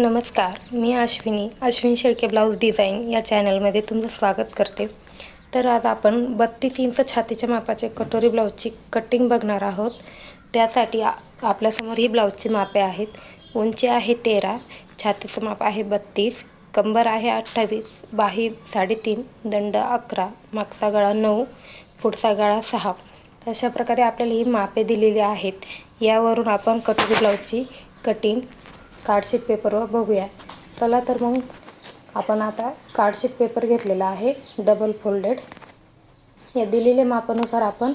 नमस्कार मी Ashwini Ashwin Shelke blouse design या चॅनलमध्ये तुमचं स्वागत करते. तर आज आपण बत्तीस इंच छातीच्या मापाचे कटोरी ब्लाऊजची कटिंग बघणार आहोत. त्यासाठी आपल्यासमोर ही ब्लाऊजची मापे आहेत. उंची आहे तेरा छातीचं माप आहे बत्तीस कंबर आहे अठ्ठावीस बाही साडेतीन दंड अकरा मागचा गळा नऊ पुढचा गळा सहा. अशा प्रकारे आपल्याला ही मापे दिलेली आहेत. यावरून आपण कटोरी ब्लाऊजची कटिंग कार्डशीट पेपरवर बघूया. चला तर मग आपण आता कार्डशीट पेपर घेतलेला आहे डबल फोल्डेड. या दिलेल्या मापानुसार आपण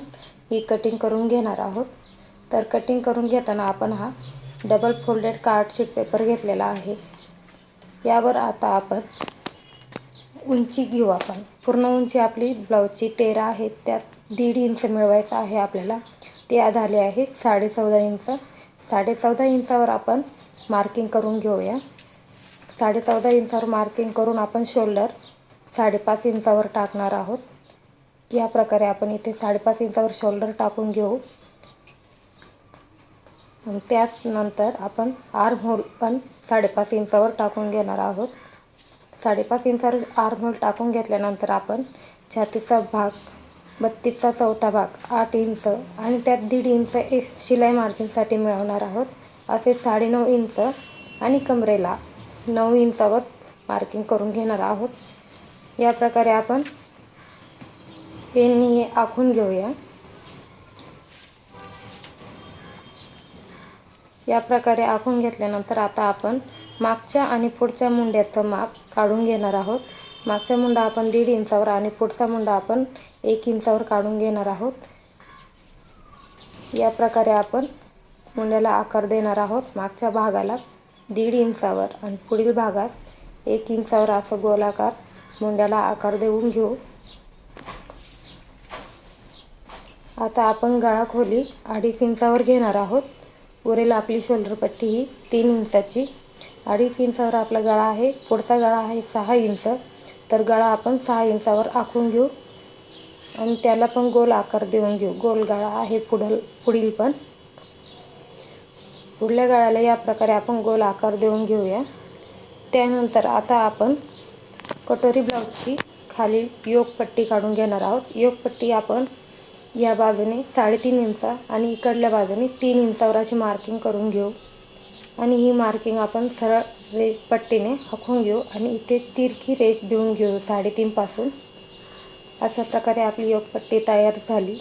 ही कटिंग करून घेणार आहोत. तर कटिंग करून घेताना आपण हा डबल फोल्डेड कार्डशीट पेपर घेतलेला आहे. यावर आता आपण उंची घेऊ आपण. पूर्ण उंची आपली ब्लाऊजची तेरा आहे त्यात दीड इंच मिळवायचं आहे आपल्याला. ते झाले आहे साडे चौदा इंच. साडे चौदा इंचावर आपण मार्किंग करून घेऊया. साडे चौदा इंचावर मार्किंग करून आपण शोल्डर साडेपाच इंचावर टाकणार आहोत. या प्रकारे आपण इथे साडेपाच इंचावर शोल्डर टाकून घेऊ. आणि त्याच नंतर आपण आर्म होल पण साडेपाच इंचावर टाकून घेणार आहोत. साडेपाच इंचावर आर्म होल टाकून घेतल्यानंतर आपण छातीचा भाग बत्तीसचा चौथा भाग आठ इंच आणि त्यात दीड इंच एक शिलाई मार्जिनसाठी मिळवणार आहोत. असे साडेनऊ इंच आणि कमरेला नऊ इंचावर मार्किंग करून घेणार आहोत. या प्रकारे आपण पेननी हे आखून घेऊया. या प्रकारे आखून घेतल्यानंतर आता आपण मागच्या आणि पुढच्या मुंड्याचं माप काढून घेणार आहोत. मागचा मुंडा आपण दीड इंचावर आणि पुढचा मुंडा आपण एक इंचावर काढून घेणार आहोत. या प्रकारे आपण मुंड्याला आकार देणार आहोत. मागच्या भागाला दीड इंचावर आणि पुढील भागास एक इंचावर असं गोलाकार मुंड्याला आकार देऊन घेऊ. आता आपण गळा खोली अडीच इंचावर घेणार आहोत. उरेल आपली शोल्डरपट्टी ही तीन इंचाची. अडीच इंचावर आपला गळा आहे. पुढचा गळा आहे सहा इंच. तर गळा आपण सहा इंचावर आखून घेऊ. आणि त्याला पण गोल आकार देऊन घेऊ. गोल गळा आहे पुढल पुढील पण. पुढल्या गाळाला या प्रकारे आपण गोल आकार देऊन घेऊया. त्यानंतर आता आपण कटोरी ब्लाऊजची खाली योगपट्टी काढून घेणार आहोत. योगपट्टी आपण या बाजूने साडेतीन इंच आणि इकडल्या बाजूने तीन इंचावर अशी मार्किंग करून घेऊ. आणि ही मार्किंग आपण सरळ रे पट्टीने हकवून घेऊ आणि इथे तिरकी रेष देऊन घेऊ साडेतीनपासून अशा प्रकारे आपली योगपट्टी तयार झाली.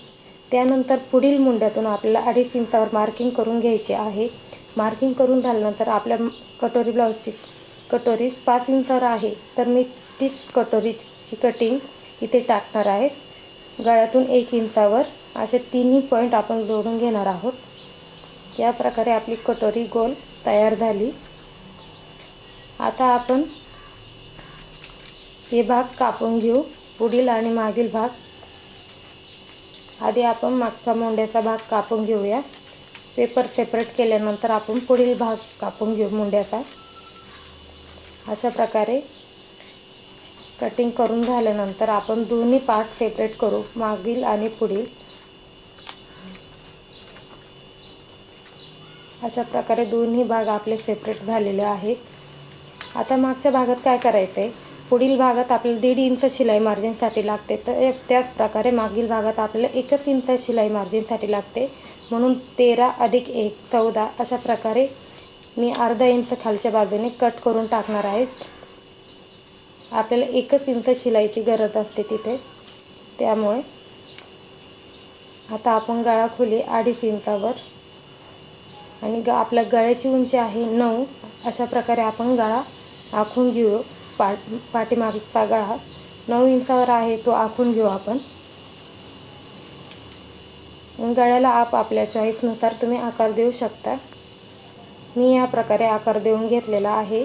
त्यानंतर पुढील मुंड्यातून आपल्याला अडीच इंचावर मार्किंग करून घ्यायचे आहे. मार्किंग करून झाल्यानंतर आपल्या कटोरी ब्लाऊजची कटोरी पाच इंचावर आहे तर मी तीच कटोरीची कटिंग इथे टाकणार आहे. गळ्यातून एक इंचावर असे तिन्ही पॉईंट आपण जोडून घेणार आहोत. या प्रकारे आपली कटोरी गोल तयार झाली. आता आपण हे भाग कापून घेऊ पुढील आणि मागील भाग. आधी आपण मागचा मोंड्याचा भाग कापून घेऊया. पेपर सेपरेट केल्यानंतर आपण पुढील भाग कापून घेऊ मुंड्याचा. अशा प्रकारे कटिंग करून झाल्यानंतर आपण दोन्ही पार्ट सेपरेट करू मागील आणि पुढील. अशा प्रकारे दोन्ही भाग आपले सेपरेट झालेले आहेत. आता मागच्या भागात काय करायचं आहे पुढील भागात आपल्याला दीड इंच शिलाई मार्जिनसाठी लागते. तर त्याच प्रकारे मागील भागात आपल्याला एकच इंच शिलाई मार्जिनसाठी लागते. म्हणून तेरा अधिक एक चौदा अशा प्रकारे मी अर्धा इंच खालच्या बाजूने कट करून टाकणार आहे. आपल्याला एकच इंच शिलाईची गरज असते तिथे. त्यामुळे आता आपण गळा खोली अडीच इंचावर आणि ग आपल्या गळ्याची उंची आहे नऊ अशा प्रकारे आपण गळा आखून घेऊ. पा पाठीमागचा गळा नऊ इंचावर आहे तो आखून घेऊ आपण. गळ्याला आप आपल्या चॉईसनुसार तुम्ही आकार देऊ शकता. मी या प्रकारे आकार देऊन घेतलेला आहे.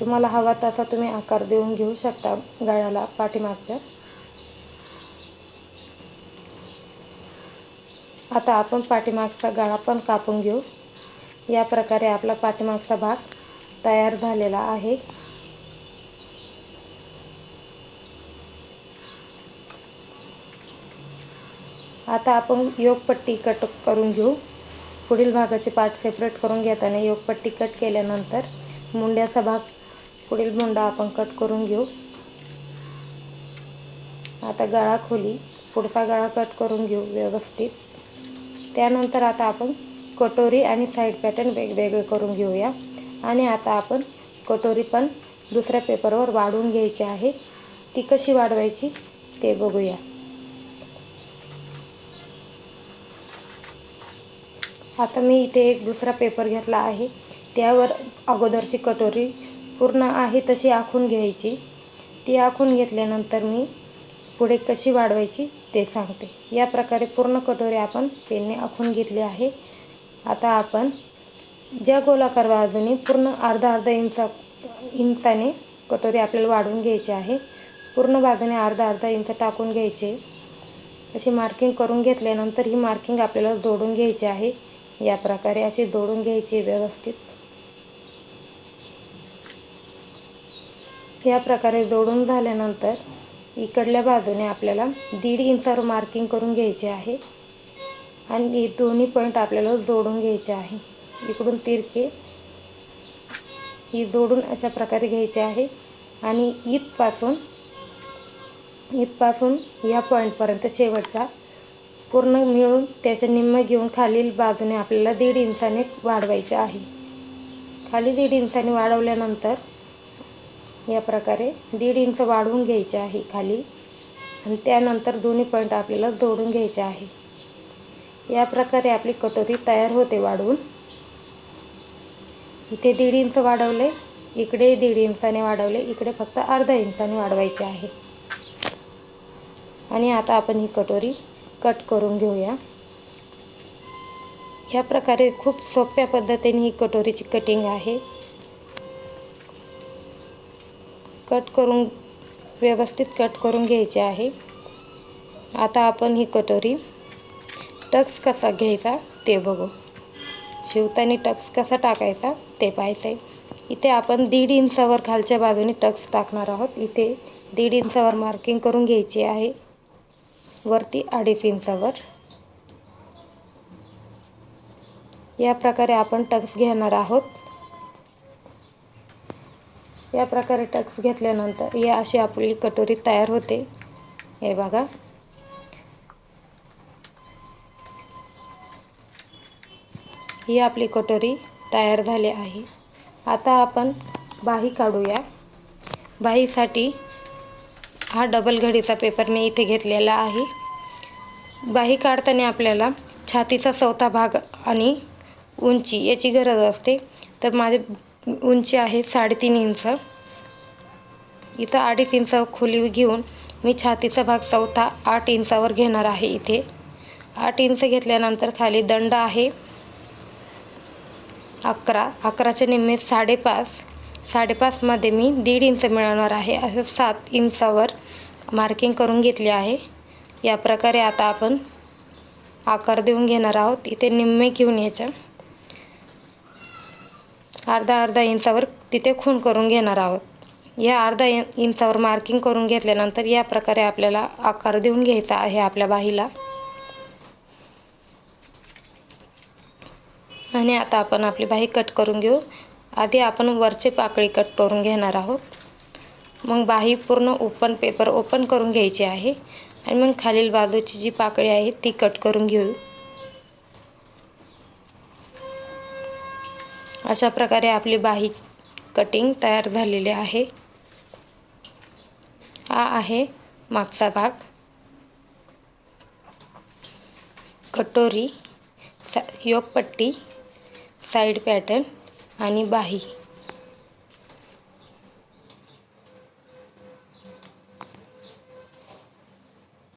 तुम्हाला हवा तसा तुम्ही आकार देऊन घेऊ शकता गळ्याला पाठीमागच्या. आता आपण पाठीमागचा गळा पण कापून घेऊ. या प्रकारे आपला पाठीमागचा भाग तयार झालेला आहे. आता आपण योगपट्टी कट करून घेऊ. पुढील भागाचे पार्ट सेपरेट करून घेताना योगपट्टी कट केल्यानंतर मुंड्याचा भाग पुढील मुंडा आपण कट करून घेऊ. आता गळा खोली पुढचा गळा कट करून घेऊ व्यवस्थित. त्यानंतर आता आपण कटोरी आणि साईड पॅटर्न वेगवेगळे करून घेऊया. आणि आता आपण कटोरी पण दुसऱ्या पेपरवर वाढवून घ्यायची आहे. ती कशी वाढवायची ते बघूया. आता मी इथे एक दुसरा पेपर घेतला आहे. त्यावर अगोदरची कटोरी पूर्ण आहे तशी आखून घ्यायची. ती आखून घेतल्यानंतर मी पुढे कशी वाढवायची ते सांगते. या प्रकारे पूर्ण कटोरी आपण पेनने आखून घेतली आहे. आता आपण ज्या गोलाकार बाजूने पूर्ण अर्धा अर्धा इंचा इंचाने कटोरी आपल्याला वाढवून घ्यायची आहे पूर्ण बाजूने अर्धा अर्धा इंच टाकून घ्यायचे. अशी मार्किंग करून घेतल्यानंतर ही मार्किंग आपल्याला जोडून घ्यायची आहे. या प्रकारे अशी जोडून घ्यायची व्यवस्थित. या प्रकारे जोडून झाल्यानंतर इकडल्या बाजूने आपल्याला दीड इंचावर मार्किंग करून घ्यायचे आहे. आणि दोन्ही पॉईंट आपल्याला जोडून घ्यायचे आहे. इकडून तिरके ही जोडून अशा प्रकारे घ्यायचे आहे. आणि इथपासून इथपासून या पॉईंटपर्यंत शेवटचा पूर्ण मिळून त्याच्या निम्म घेऊन खालील बाजूने आपल्याला दीड इंचाने वाढवायचे आहे. खाली दीड इंचाने वाढवल्यानंतर या प्रकारे दीड इंच वाढवून घ्यायचे आहे खाली आणि त्यानंतर दोन्ही पॉईंट आपल्याला जोडून घ्यायचे आहे. या प्रकारे आपली कटोरी तयार होते वाढवून इथे दीड इंच वाढवले इकडे दीड इंचाने वाढवले इकडे फक्त अर्धा इंचाने वाढवायचे आहे. आणि आता आपण ही कटोरी कट करून घेऊया. ह्या प्रकारे खूप सोप्या पद्धतीने ही कटोरीची कटिंग आहे. कट करून व्यवस्थित कट करून घ्यायचे आहे. आता आपण ही कटोरी टक्स कसा घ्यायचा ते बघू. शिवताना टक्स कसा टाकायचा ते पाहायचं आहे इथे आपण दीड इंचावर खालच्या बाजूने टक्स टाकणार आहोत. इथे दीड इंचावर मार्किंग करून घ्यायची आहे. वरती अडीच इंचावर. या प्रकारे आपण टक्स घेणार आहोत. या प्रकारे टक्स घेतल्यानंतर या अशी आपली कटोरी तयार होते. हे बघा. ही आपली कटोरी तयार झाली आहे. आता आपण बाही काढूया. बाहीसाठी हा डबल घडीचा पेपर मी इथे घेतलेला आहे. बाही काढताना आपल्याला छातीचा चौथा भाग आणि उंची याची गरज असते. तर माझे उंची आहे साडेतीन इंच. इथं अडीच इंच खोली घेऊन मी छातीचा भाग चौथा आठ इंचावर घेणार आहे इथे. आठ इंच घेतल्यानंतर खाली दंड आहे. अकरा अकराच्या निम्मे साडेपाच साडेपाचमध्ये मी दीड इंच मिळवणार आहे. असं सात इंचावर मार्किंग करून घेतली आहे. या प्रकारे आता आपण आकार देऊन घेणार आहोत. इथे निम्मे घेऊन याच्या अर्धा अर्धा इंचावर तिथे खून करून घेणार आहोत. या अर्धा इंचावर मार्किंग करून घेतल्यानंतर या प्रकारे आपल्याला आकार देऊन घ्यायचा आहे आपल्या बाहीला. आणि आता आपण आपली बाही कट करून घेऊ. आधी आपण वरचे पाकळी कट करून घेणार आहोत. मग बाही पूर्ण ओपन पेपर ओपन करून घ्यायची आहे. आणि मग खालील बाजूची जी पाकळी आहे ती कट करून घेऊ. अशा प्रकारे आपली बाही कटिंग तयार झालेली आहे. हा आहे मागचा भाग. कटोरी सा योगपट्टी साईड पॅटर्न आणि बाही.